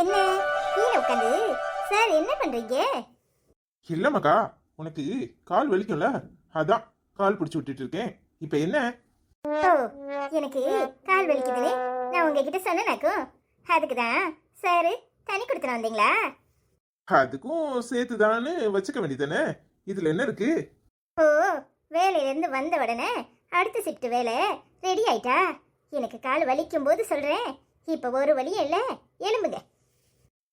என்ன? கீழே உட்காந்து. சார் என்ன பண்றீங்க? இல்ல மகா. உனக்கு கால் வலிக்கும்ல? அதான் கால் பிடிச்சி விட்டுட்டு இருக்கேன். இப்ப என்ன? ஓ எனக்கு கால் வலிக்குதுன்னு நான் உங்ககிட்ட சொன்னேனாக்கும். அதுக்கு தான் சார் தனி கொடுத்துட்டு வந்தீங்களா? அதுக்கும் சேர்த்துதான்னு வச்சுக்க வேண்டியதானே இதுல என்ன இருக்கு? ஓ வேலையிலேருந்து வந்த உடனே அடுத்த ஷிஃப்ட் வேலை ரெடி ஆயிட்டா? எனக்கு கால் வலிக்கும் போது சொல்றேன். இப்போ ஒரு வழியும் இல்லை. எலும்புங்க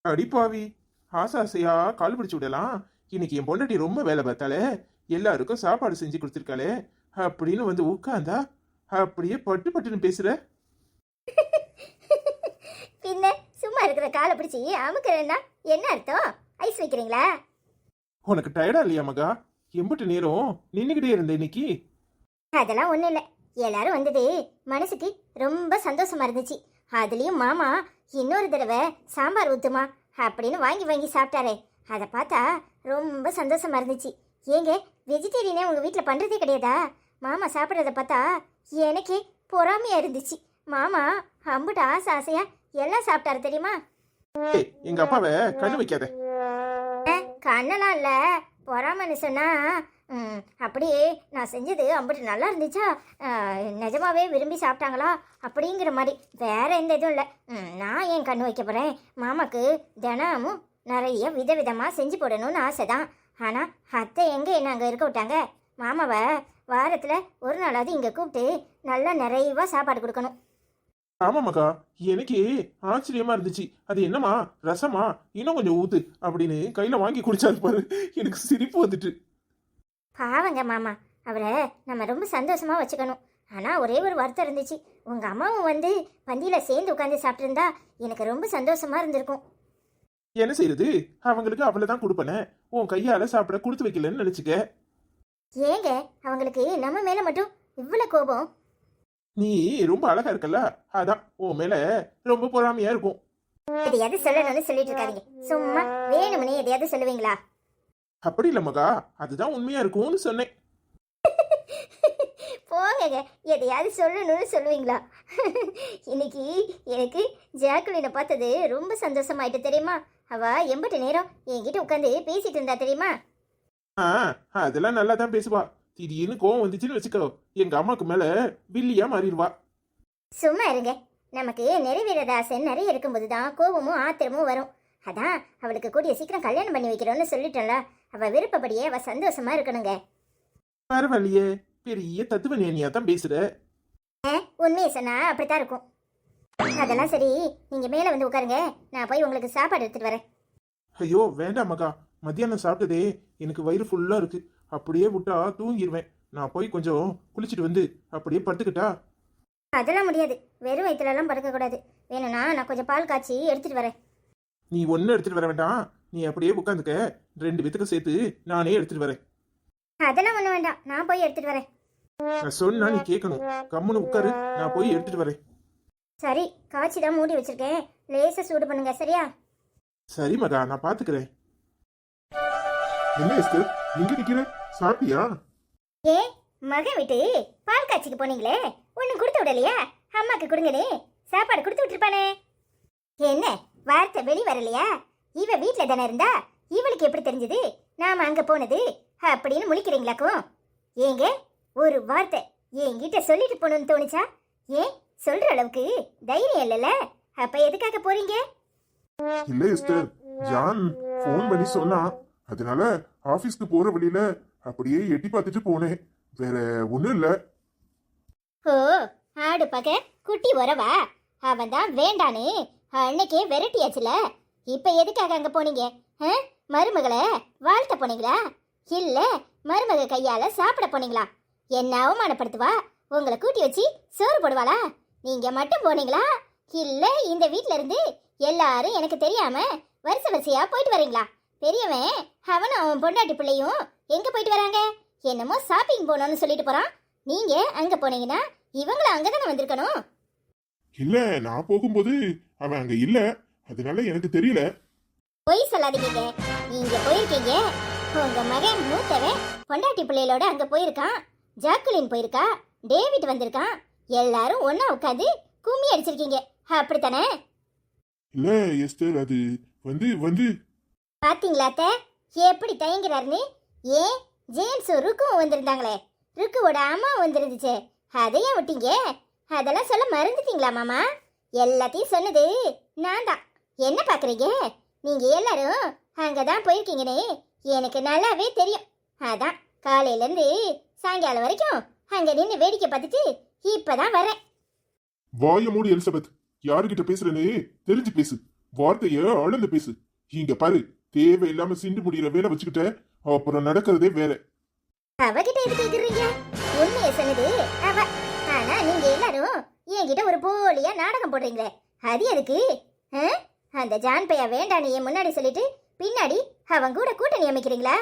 அடிப்பாவி ஆசை ஆசையா கால் பிடிச்சு விடலாம். இன்னைக்கு என் பொண்டாட்டி ரொம்ப வேலை பார்த்தாலே எல்லாருக்கும் சாப்பாடு செஞ்சு கொடுத்துருக்காளே. அப்படின்னு வந்து உட்காந்தா அப்படியே பட்டு பட்டுன்னு பேசுற. பின்ன சும்மா இருக்கிற காலை பிடிச்சி அமுக்கிறேன்னா என்ன அர்த்தம்? ஐஸ் வைக்கிறீங்களா? உனக்கு டயர்டா இல்லையா மகா? எம்பிட்டு நேரம் நின்னுகிட்டே இருந்த இன்னைக்கு. அதெல்லாம் ஒன்றும் இல்லை. எல்லாரும் வந்தது மனசுக்கு ரொம்ப சந்தோஷமா இருந்துச்சு. அதுலேயும் மாமா இன்னொரு தடவை சாம்பார் ஊத்துமா அப்படின்னு வாங்கி வாங்கி சாப்பிட்டாரே. அதை பார்த்தா ரொம்ப சந்தோஷமா இருந்துச்சு. ஏங்க வெஜிடேரியனே உங்கள் வீட்டில் பண்ணுறதே கிடையாதா? மாமா சாப்பிட்றத பார்த்தா எனக்கே பொறாமையா இருந்துச்சு. மாமா அம்புட்டு ஆசை ஆசையா எல்லாம் சாப்பிட்டாரு தெரியுமா? எங்க அப்பாவை கண்ணு வைக்காத. கண்ணெல்லாம் இல்லை. பொறாமன்னு சொன்னா அப்படியே நான் செஞ்சது அம்பட்டு நல்லா இருந்துச்சா? நிஜமாவே விரும்பி சாப்பிட்டாங்களா? அப்படிங்கிற மாதிரி. வேற எந்த இதுவும் இல்லை. நான் ஏன் கண்ணு வைக்க போகிறேன் மாமாக்கு தினமும் நிறைய விதவிதமாக செஞ்சு போடணும்னு ஆசை தான் ஆனால் அத்தை எங்கே என்ன அங்கே இருக்க விட்டாங்க? மாமாவை வாரத்தில் ஒரு நாளாவது இங்கே கூப்பிட்டு நல்லா நிறைவாக சாப்பாடு கொடுக்கணும். ஆமா எனக்கு ஆச்சரியமா இருந்துச்சு. அது என்னமா ரசமா? இன்னும் கொஞ்சம் ஊத்து அப்படின்னு கையில வாங்கி குடிச்சா இருப்பாரு எனக்கு சிரிப்பு வந்துட்டு. பாவங்க மாமா. அவரை நம்ம ரொம்ப சந்தோஷமா வச்சுக்கணும். ஆனால் ஒரே ஒரு வருத்தம் இருந்துச்சு. உங்கள் அம்மாவும் வந்து பந்தியில் சேர்ந்து உட்காந்து சாப்பிட்ருந்தா எனக்கு ரொம்ப சந்தோஷமா இருந்திருக்கும். என்ன செய்யறது அவங்களுக்கு அவ்வளவுதான் கொடுப்பனே. உன் கையால சாப்பிட கொடுத்து வைக்கலன்னு நினைச்சுக்க. ஏங்க அவங்களுக்கு நம்ம மேலே மட்டும் இவ்வளோ கோபம்? நீ ரொம்ப அழகா இருக்கல்ல? அதான் உன் மேல ரொம்ப பொறாமையா இருக்கும். எதையாவது சொல்லணும்னு சொல்லிட்டு இருக்காதீங்க. சும்மா வேணும்னே எதையாவது சொல்லுவீங்களா? அப்படி இல்ல மகா அதுதான் உண்மையா இருக்கும்னு சொன்னேன். போங்கங்க எதையாவது சொல்லணும்னு சொல்லுவீங்களா? இன்னைக்கு எனக்கு ஜாக்குலினை பார்த்தது ரொம்ப சந்தோஷமாயிட்டு தெரியுமா? அவ எண்பட்டு நேரம் என்கிட்ட உட்காந்து பேசிட்டு இருந்தா தெரியுமா? ஆ அதெல்லாம் நல்லா தான் பேசுவா. திடீர்னு கோவம் வந்துச்சுன்னு வச்சுக்கோ எங்க அம்மாக்கு மேல வில்லியா மாறிடுவா. சும்மா இருங்க நமக்கு நிறைவேறாத ஆசை நிறைய இருக்கும்போது தான் கோபமும் ஆத்திரமும் வரும். அதான் அவளுக்கு கூடிய சீக்கிரம் கல்யாணம் பண்ணி வைக்கிறோம்னு சொல்லிட்டோம்ல அவ விருப்பப்படியே அவ சந்தோஷமா இருக்கணுங்க. பரவாயில்லையே. பெரிய தத்துவ ஞானியா தான் பேசுற. உண்மையை சொன்னா அப்படித்தான் இருக்கும். அதெல்லாம் சரி நீங்க மேல வந்து உட்காருங்க. நான் போய் உங்களுக்கு சாப்பாடு எடுத்துட்டு வரேன். ஐயோ வேண்டாம் மகா. மத்தியானம் சாப்பிட்டதே எனக்கு வயிறு ஃபுல்லா இருக்கு. அப்படியே விட்டா தூங்கிடுவேன் நான் போய் கொஞ்சம் குளிச்சுட்டு வந்து அப்படியே படுத்துக்கிட்டா? அதெல்லாம் முடியாது. வெறும் வயிற்றுல எல்லாம் படுக்க கூடாது வேணும்னா நான் கொஞ்சம் பால் காய்ச்சி எடுத்துட்டு வரேன். நீ ஒன்னும் எடுத்துட்டு வர வேண்டாம். நீ அப்படியே உட்காந்துக்க. ரெண்டு பேத்துக்கு சேர்த்து நானே எடுத்துட்டு வரேன். அதெல்லாம் ஒண்ணு வேண்டாம். நான் போய் எடுத்துட்டு வரேன். நான் சொன்னா நீ கேட்கணும். கம்முன்னு உட்காரு. நான் போய் எடுத்துட்டு வரேன். சரி காய்ச்சி தான் மூடி வச்சிருக்கேன். லேசா சூடு பண்ணுங்க சரியா? சரி மகா நான் பாத்துக்கிறேன். என்ன எஸ்கர்? எங்க நிக்கிற? சாப்பிட்டியா? ஏ மகன் விட்டு பால் காய்ச்சிக்கு போனீங்களே. ஒன்றும் கொடுத்து விடலையா? அம்மாக்கு கொடுங்கனே. சாப்பாடு கொடுத்து விட்டுருப்பானே. என்ன? வார்த்தை வெளி வரலையா இவ வீட்ல தானே இருந்தா? இவளுக்கு எப்படி தெரிஞ்சது? நாம அங்க போனது? அப்படின்னு முழிக்கிறீங்களாக்கும் ஏங்க ஒரு வார்த்தை என்கிட்ட சொல்லிட்டு போகணும்னு தோணுச்சா? ஏன்? சொல்ற அளவுக்கு தைரியம் இல்லைல்ல அப்ப எதுக்காக போறீங்க? இல்ல எஸ்டர் ஜான் ஃபோன் பண்ணி சொன்னான் அதனால ஆபீஸ்க்கு போற வழியில அப்படியே எட்டி பார்த்துட்டு போனேன். வேற ஒண்ணும் இல்ல. ஓ ஆடு பக குட்டி உறவா? அவன் தான் வேண்டான்னு அன்னைக்கே விரட்டியாச்சுல. இப்போ எதுக்காக அங்கே போனீங்க? ஆ? மருமகளை வாழ்த்த போனீங்களா? இல்லை மருமக கையால் சாப்பிட போனீங்களா? என்ன அவமானப்படுத்துவா? உங்களை கூட்டி வச்சு சோறு போடுவாளா? நீங்கள் மட்டும் போனீங்களா? இல்லை இந்த வீட்டில் இருந்து எல்லாரும் எனக்கு தெரியாமல் வருஷ வரிசையாக போயிட்டு வரீங்களா? பெரியவன் அவனும் அவன் பொண்டாட்டி பிள்ளையும் எங்கே போயிட்டு வராங்க? என்னமோ ஷாப்பிங் போகணும்னு சொல்லிட்டு போகிறான் நீங்கள் அங்கே போனீங்கன்னா இவங்களும் அங்கதானே வந்திருக்கணும்? இல்ல நான் போகும்போது அவன் அங்க இல்ல. அதனால எனக்கு தெரியல. பொய் சொல்லாதீங்க. நீங்க போயிருக்கீங்க. உங்க மகன் மூத்தவன் பொண்டாட்டி பிள்ளைகளோட அங்க போயிருக்கான். ஜாக்குலின் போயிருக்கா. டேவிட் வந்திருக்கான். எல்லாரும் ஒண்ணா உட்காந்து கும்மி அடிச்சிருக்கீங்க. அப்படித்தானே? இல்ல எஸ்டர் அது வந்து வந்து. பாத்தீங்களா அத்தை? எப்படி தயங்குறாருன்னு? ஏன் ஜேம்ஸ் ருக்கும் வந்திருந்தாங்களே. ருக்குவோட அம்மா வந்திருந்துச்சே. அதையும் விட்டீங்க? அதெல்லாம் சொல்ல மறந்துட்டீங்களா மாமா? எல்லாத்தையும் சொன்னது நான் தான் என்ன பாக்குறீங்க? நீங்க எல்லாரும் அங்கதான் போயிருக்கீங்கன்னு எனக்கு நல்லாவே தெரியும். அதான் காலையில இருந்து சாயங்காலம் வரைக்கும் அங்க நின்று வேடிக்கை பார்த்துட்டு இப்பதான் வரேன். வாய மூடி எலிசபெத். யாருகிட்ட பேசுறேன்னு தெரிஞ்சு பேசு. வார்த்தைய அளந்து பேசு. இங்க பாரு தேவையில்லாம சிண்டு முடியிற வேலை வச்சுக்கிட்ட அப்புறம் நடக்கிறதே வேற அவகிட்ட எது கேக்குறீங்க? உண்மையை சொன்னது அவ. ஆனா நீங்க எல்லாரும் என்கிட்ட ஒரு போலியா நாடகம் போடுறீங்களே. அது எதுக்கு? அந்த ஜான் பையா வேண்டான்னு முன்னாடி சொல்லிட்டு பின்னாடி அவன் கூட கூட்டணி அமைக்கிறீங்களா?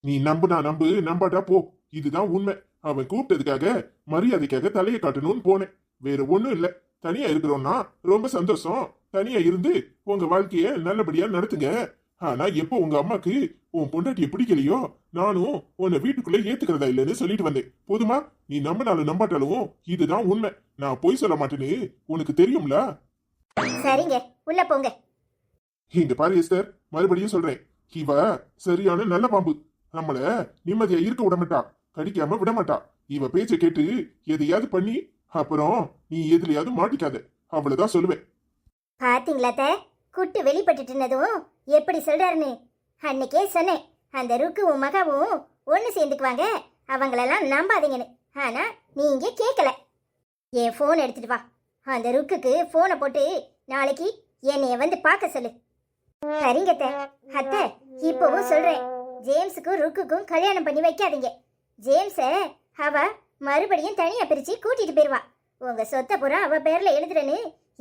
நீ நம்புனா நம்பு நம்பாட்டா போ. இதுதான் உண்மை. அவன் கூப்பிட்டதுக்காக மரியாதைக்காக தலையை காட்டணும்னு போனேன். வேற ஒண்ணும் இல்ல. தனியா இருக்கிறோம்னா ரொம்ப சந்தோஷம். தனியா இருந்து உங்க வாழ்க்கைய நல்லபடியா நடத்துங்க. ஆனா எப்போ உங்க அம்மாக்கு உன் பொண்டாட்டிய பிடிக்கலையோ? நானும் உன்னை வீட்டுக்குள்ள ஏத்துக்கிறதா இல்லைன்னு சொல்லிட்டு வந்தேன். போதுமா? நீ நம்பினாலும் நம்பாட்டாலும் இதுதான் உண்மை. நான் பொய் சொல்ல மாட்டேன்னு உனக்கு தெரியும்ல? சரிங்க உள்ள போங்க. இங்க பாரு எஸ்டர் மறுபடியும் சொல்றேன். இவ சரியான நல்ல பாம்பு. நம்மள நிம்மதியா இருக்க விட மாட்டா. கடிக்காம விட மாட்டா. இவ பேச்ச கேட்டு எதையாவது பண்ணி அப்புறம் நீ எதுலயாவது மாட்டிக்காத. அவ்வளவுதான் சொல்லுவேன். பாத்தீங்களா? குட்டு வெளிப்பட்டுட்டுனதும் எப்படி சொல்றாருன்னு அன்னைக்கே சொன்னேன் அந்த ருக்குவும் மகாவும் ஒன்று சேர்ந்துக்குவாங்க. அவங்களெல்லாம் நம்பாதீங்கன்னு. ஆனால் நீங்க கேட்கல என் ஃபோன் எடுத்துட்டு வா. அந்த ருக்குக்கு ஃபோனை போட்டு நாளைக்கு என்னைய வந்து பார்க்க சொல்லு. சரிங்க அத்தை. அத்தை சொல்கிறேன் ஜேம்ஸுக்கும் ருக்குக்கும் கல்யாணம் பண்ணி வைக்காதீங்க. ஜேம்ஸை அவ மறுபடியும் தனியாக பிரித்து கூட்டிகிட்டு போயிடுவா உங்கள் சொத்தை பூரா அவள் பேரில் எழுதுறேன்னு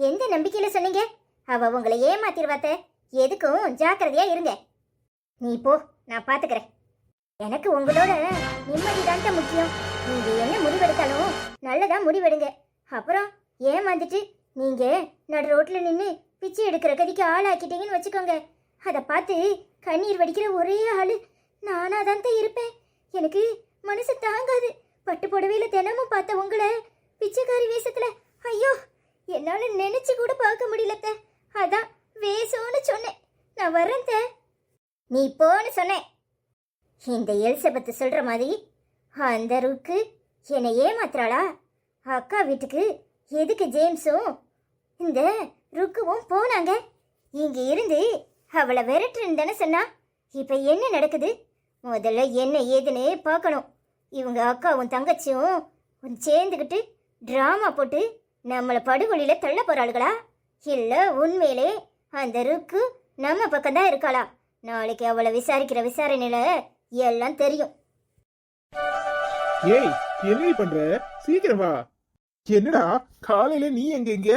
எந்த நம்பிக்கையில் சொன்னீங்க? அவள் உங்களை ஏமாத்திடுவாத்த எதுக்கும் ஜாக்கிரதையாக இருங்க. நீ போ நான் பாத்துக்கிறேன். எனக்கு உங்களோட நிம்மதிதான் முக்கியம். நீங்க என்ன முடிவெடுத்தாலும் நல்லதா முடிவெடுங்க. அப்புறம் ஏமாந்துட்டு நீங்க நடு ரோட்ல நின்னு பிச்சை எடுக்கிற கதிக்கு ஆளாக்கிட்டீங்கன்னு வச்சுக்கோங்க. அதை பார்த்து கண்ணீர் வடிக்கிற ஒரே ஆளு நானா தான் இருப்பேன். எனக்கு மனசு தாங்காது. பட்டு புடவையில தினமும் பார்த்த உங்களை பிச்சைக்காரி வேஷத்துல ஐயோ என்னால நினைச்சு கூட பார்க்க முடியலத்த. அதான் வேஷம்னு சொன்னேன். நான் வரேன் நீ போன்னு சொன்னேன். இந்த எலிசபெத் சொல்கிற மாதிரி அந்த ருக்கு என்னை ஏமாத்துறாளா? அக்கா வீட்டுக்கு எதுக்கு ஜேம்ஸும் இந்த ருக்குவும் போனாங்க? இங்கே இருந்து அவளை விரட்டுறேன்னு தானே சொன்னா? இப்போ என்ன நடக்குது? முதல்ல என்ன ஏதுன்னு பார்க்கணும். இவங்க அக்காவும் தங்கச்சியும் சேர்ந்துக்கிட்டு ட்ராமா போட்டு நம்மளை படுகொலியில் தள்ள போகிறாளுகளா இல்லை உண்மையிலே அந்த ருக்கு நம்ம பக்கம்தான் இருக்காளா? நாளைக்கு அவளை விசாரிக்கிற விசாரணையில எல்லாம் தெரியும். ஏய் என்ன பண்ற? சீக்கிரம் வா. என்னடா காலையில நீ எங்க இங்க?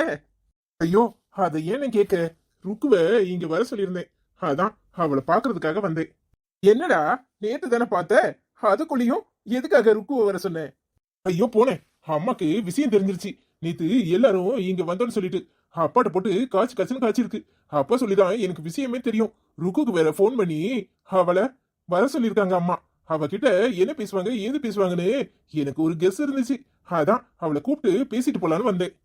ஐயோ அதை ஏன்னு கேக்க ருக்குவ இங்க வர சொல்லியிருந்தேன். அதான் அவளை பாக்குறதுக்காக வந்தேன். என்னடா நேத்து தானே பார்த்த? அதுக்குள்ளேயும் எதுக்காக ருக்குவ வர சொன்னேன் ஐயோ போனேன். அம்மாக்கு விஷயம் தெரிஞ்சிருச்சு. நேத்து எல்லாரும் இங்க வந்தோன்னு சொல்லிட்டு அப்பாட்ட போட்டு காய்ச்சி காய்ச்சல் காய்ச்சிருக்கு. அப்பா சொல்லிதான் எனக்கு விஷயமே தெரியும். ருக்குக்கு வேற ஃபோன் பண்ணி அவளை வர சொல்லியிருக்காங்க அம்மா. அவகிட்ட என்ன பேசுவாங்க ஏது பேசுவாங்கன்னு எனக்கு ஒரு கெஸ் இருந்துச்சு. அதான் அவளை கூப்பிட்டு பேசிட்டு போலான்னு வந்தேன்.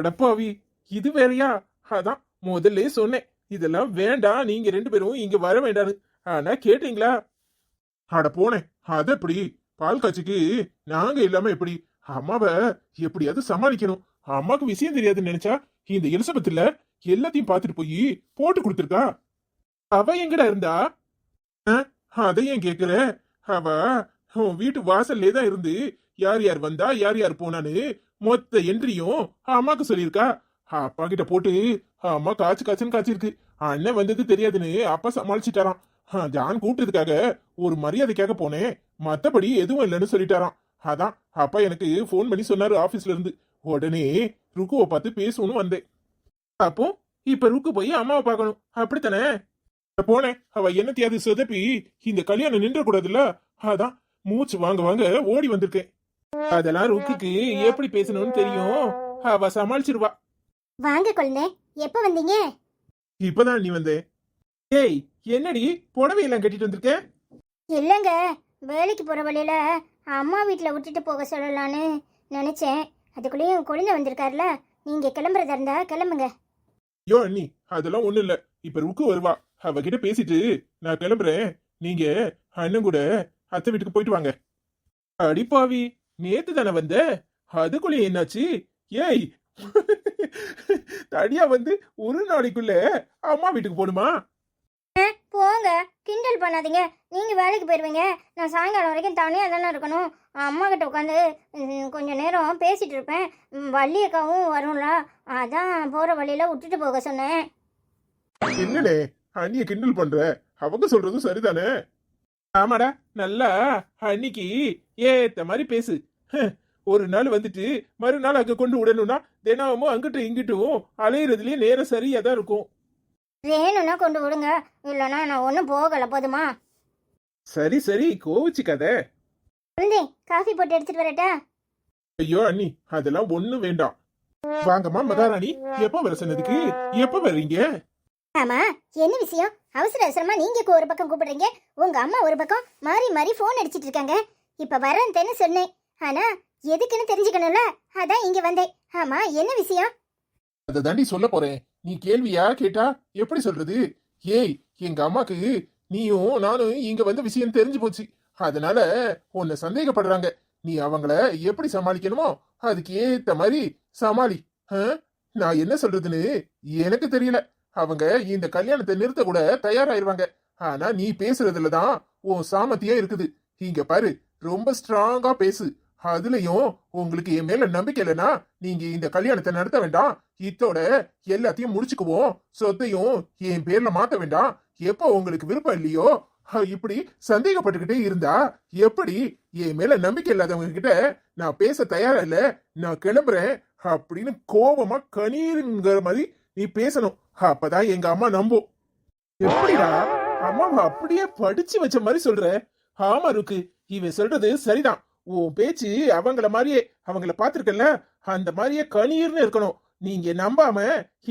அடப்பாவி இது வேறையா? அதான் முதல்ல சொன்னேன். இதெல்லாம் வேண்டாம் நீங்க ரெண்டு பேரும் இங்க வர வேண்டான்னு ஆனா கேட்டீங்களா? அட போனேன். அது எப்படி? பால் காய்ச்சிக்கு நாங்க இல்லாம எப்படி? அம்மாவை எப்படியாவது சமாளிக்கணும். அம்மாக்கு விஷயம் தெரியாதுன்னு நினைச்சா இந்த எலிசபெத்தில் எல்லாத்தையும் பார்த்துட்டு போய் போட்டு கொடுத்துருக்கா? அவ எங்கடா இருந்தா? அஹ், அதை ஏன் கேக்குற? அவ உன் வீட்டு வாசல்லே தான் இருந்து யார் யார் வந்தா யார் யார் போனான்னு மொத்த என்ட்ரியும் அம்மாக்கு சொல்லியிருக்கா. அப்பா கிட்ட போட்டு அம்மா காய்ச்சி காய்ச்சன்னு காய்ச்சிருக்கு. அண்ணன் வந்தது தெரியாதுன்னு அப்பா சமாளிச்சிட்டாராம். ஆ, ஜான் கூப்பிட்டதுக்காக ஒரு மரியாதைக்காக போனேன். மத்தபடி எதுவும் இல்லைன்னு சொல்லிட்டாராம். அதான் அப்பா எனக்கு ஃபோன் பண்ணி சொன்னாரு ஆபீஸ்ல இருந்து. உடனே ருக்குவை பார்த்து பேசணும்னு வந்தேன். அப்போ இப்ப ருக்கு போய் அம்மாவை பார்க்கணும். அப்படித்தானே? போனேன். அவ என்னத்தையாவது சொதப்பி இந்த கல்யாணம் நின்ற கூடாதுல்ல அதான் மூச்சு வாங்க வாங்க ஓடி வந்திருக்கேன். அதெல்லாம் ருக்குக்கு எப்படி பேசணும்னு தெரியும்? அவ சமாளிச்சிருவா. வாங்க குழந்தை எப்ப வந்தீங்க? இப்பதான் நீ வந்தே. ஏய் என்னடி புடவையெல்லாம் கட்டிட்டு வந்திருக்க? இல்லைங்க வேலைக்கு போற வழியில அம்மா வீட்டில் விட்டுட்டு போக சொல்லலான்னு நினைச்சேன். அதுக்குள்ளேயும் குழந்தை வந்திருக்காருல நீங்க கிளம்புறதா இருந்தா கிளம்புங்க. யோ அண்ணி அதெல்லாம் ஒண்ணும் இல்ல. இப்ப ருக்கு வருவா. அவகிட்ட பேசிட்டு நான் கிளம்புறேன். நீங்க அண்ணன் கூட அத்தை வீட்டுக்கு போயிட்டு வாங்க. அடிப்பாவி நேத்து தானே வந்த? அதுக்குள்ளே என்னாச்சு? ஏய் தனியா வந்து ஒரு நாளைக்குள்ள அம்மா வீட்டுக்கு போகணுமா போங்க. கிண்டல் பண்ணாதீங்க. நீங்கள் வேலைக்கு போயிடுவீங்க நான் சாயங்காலம் வரைக்கும் தனியாக தானே இருக்கணும். அம்மா கிட்ட உட்காந்து கொஞ்ச நேரம் பேசிகிட்டு இருப்பேன். வள்ளியக்காவும் வள்ளி அக்காவும் வரும்ல. அதான் போகிற வழியில் விட்டுட்டு போக சொன்னேன். என்னடே? ஹனியை கிண்டல் பண்ணுற அவங்க சொல்கிறதும் சரிதானே? ஆமாடா. நல்லா அன்னைக்கு ஏத்த மாதிரி பேசு. ஒரு நாள் வந்துட்டு மறுநாள் அங்கே கொண்டு விடணும்னா தினமும் அங்கிட்டும் இங்கிட்டும் அலையிறதுலேயே நேரம் சரியாக தான் இருக்கும். வேணும்னா கொண்டு விடுங்க. இல்லைன்னா நான் ஒன்றும் போகல போதுமா? சரி சரி கோவிச்சுக்காத குழந்தை காஃபி போட்டு எடுத்துட்டு வரட்டா? ஐயோ அண்ணி அதெல்லாம் ஒண்ணும் வேண்டாம். வாங்கம்மா மகாராணி எப்ப வர சொன்னதுக்கு? எப்ப வர்றீங்க? ஆமா என்ன விஷயம்? அவசர அவசரமா நீங்க ஒரு பக்கம் கூப்பிடுறீங்க. உங்க அம்மா ஒரு பக்கம் மாறி மாறி ஃபோன் அடிச்சிட்டு இருக்காங்க. இப்ப வரேன்னு சொன்னேன். ஆனா எதுக்குன்னு தெரிஞ்சுக்கணும்ல? அதான் இங்க வந்தேன். ஆமா என்ன விஷயம்? அதை தாண்டி சொல்ல போறேன். நீ கேள்வியா கேட்டா எப்படி சொல்றது? ஏய் எங்க அம்மாக்கு நீயும் நானும் இங்க வந்த விஷயம் தெரிஞ்சு போச்சு. அதனால உன்னை சந்தேகப்படுறாங்க. நீ அவங்கள எப்படி சமாளிக்கணுமோ அதுக்கு ஏத்த மாதிரி சமாளி. ஆ? நான் என்ன சொல்றதுன்னு எனக்கு தெரியல. அவங்க இந்த கல்யாணத்தை நிறுத்த கூட தயாராயிருவாங்க. ஆனா நீ பேசுறதுல தான் உன் சாமத்தியா இருக்குது. இங்க பாரு ரொம்ப ஸ்ட்ராங்கா பேசு. அதுலயும் உங்களுக்கு என் மேல நம்பிக்கை இல்லைன்னா நீங்க இந்த கல்யாணத்தை நடத்த வேண்டாம். இத்தோட எல்லாத்தையும் முடிச்சுக்குவோம். சொத்தையும் என் பேர்ல மாத்த வேண்டாம். எப்போ உங்களுக்கு விருப்பம் இல்லையோ இப்படி சந்தேகப்பட்டுக்கிட்டே இருந்தா எப்படி என் மேல நம்பிக்கை இல்லாதவங்க கிட்ட நான் பேச தயாரா இல்ல நான் கிளம்புறேன் அப்படின்னு கோபமா கணீருங்கிற மாதிரி நீ பேசணும். அப்பதான் எங்க அம்மா நம்பும். எப்படிடா? அம்மாவை அப்படியே படிச்சு வச்ச மாதிரி சொல்ற. ஆமா இருக்கு இவன் சொல்றது சரிதான். உன் பேச்சு அவங்கள மாதிரியே அவங்கள பாத்திருக்கல அந்த மாதிரியே கணீர்னு இருக்கணும். நீங்க நம்பாம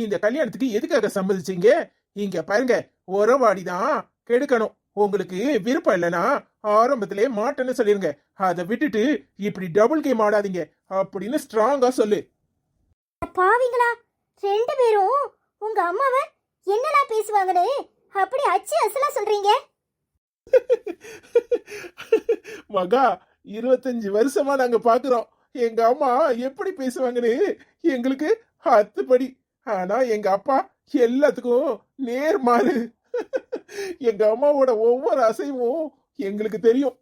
இந்த கல்யாணத்துக்கு எதுக்காக சம்மதிச்சீங்க? இங்க பாருங்க உறவாடி தான் கெடுக்கணும். உங்களுக்கு விருப்பம் இல்லைன்னா ஆரம்பத்திலே மாட்டேன்னு சொல்லிருங்க. அதை விட்டுட்டு இப்படி டபுள் கேம் ஆடாதீங்க அப்படின்னு ஸ்ட்ராங்கா சொல்லு. பாவிங்களா? ரெண்டு பேரும் உங்க அம்மாவை என்னடா பேசுவாங்கன்னு அப்படி அச்சு அசலா சொல்றீங்க? மகா இருபத்தஞ்சு வருஷமா நாங்க பாக்குறோம். எங்க அம்மா எப்படி பேசுவாங்கன்னு எங்களுக்கு அத்துப்படி. ஆனா எங்க அப்பா எல்லாத்துக்கும் நேர் மாறு. எங்க அம்மாவோட ஒவ்வொரு அசைவும் எங்களுக்கு தெரியும்.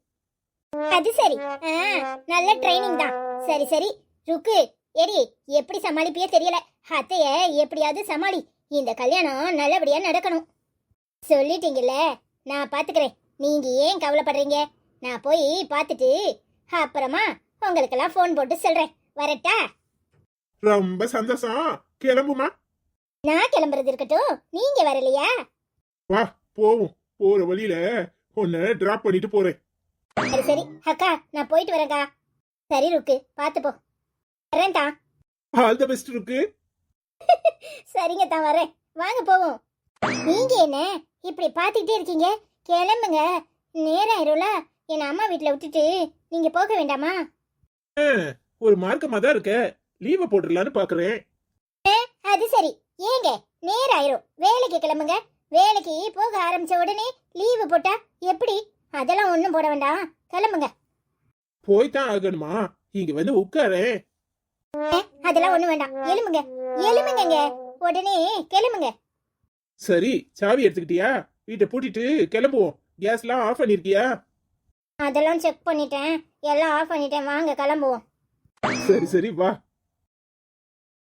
அது சரி. ஆ, நல்ல ட்ரைனிங் தான். சரி சரி. ருக்கு எரி எப்படி சமாளிப்பியே தெரியல. அத்தைய எப்படியாவது சமாளி. இந்த கல்யாணம் நல்லபடியா நடக்கணும். சொல்லிட்டீங்கல்ல? நான் பாத்துக்கிறேன். நீங்க ஏன் கவலைப்படுறீங்க? நான் போய் பார்த்துட்டு அப்புறமா உங்களுக்கெல்லாம் ஃபோன் போட்டு சொல்றேன். வரட்டா? ரொம்ப சந்தோஷம். கிளம்புமா? நான் கிளம்புறது இருக்கட்டும். நீங்க வரலையா? வா போவோம். போற வழியில உன்னை டிராப் பண்ணிட்டு போறேன். சரி சரி. அக்கா நான் போயிட்டு வரேன்க்கா. சரி ருக்கு. பார்த்து போ. வரேன்டா ஆல் த பெஸ்ட் இருக்கு சரிங்க தான் வரேன். வாங்க போவோம். நீங்க என்ன இப்படி பார்த்துக்கிட்டே இருக்கீங்க? கிளம்புங்க. நேரம் ஆயிரும்ல. என் அம்மா வீட்ல விட்டுட்டு நீங்க போக வேண்டாமா? ஒரு மார்க்கமா தான் இருக்க. லீவை போட்டுடலான்னு பாக்குறேன். அது சரி. ஏங்க நேரம் ஆயிரும் வேலைக்கு கிளம்புங்க. வேலைக்கு போக ஆரம்பிச்ச உடனே லீவு போட்டா எப்படி? அதெல்லாம் ஒண்ணும் போட வேண்டாம். கிளம்புங்க. போய்தான் ஆகணுமா? இங்க வந்து உட்காரேன். அதெல்லாம் ஒண்ணும் வேண்டாம். எலும்புங்க எலும்புங்க உடனே கிளம்புங்க. சரி சாவி எடுத்துக்கிட்டியா? வீட்டை பூட்டிட்டு கிளம்புவோம். கேஸ்லாம் ஆஃப் பண்ணிருக்கியா? அதெல்லாம் செக் பண்ணிட்டேன். எல்லாம் ஆஃப் பண்ணிட்டேன். வாங்க கிளம்புவோம். சரி சரி வா.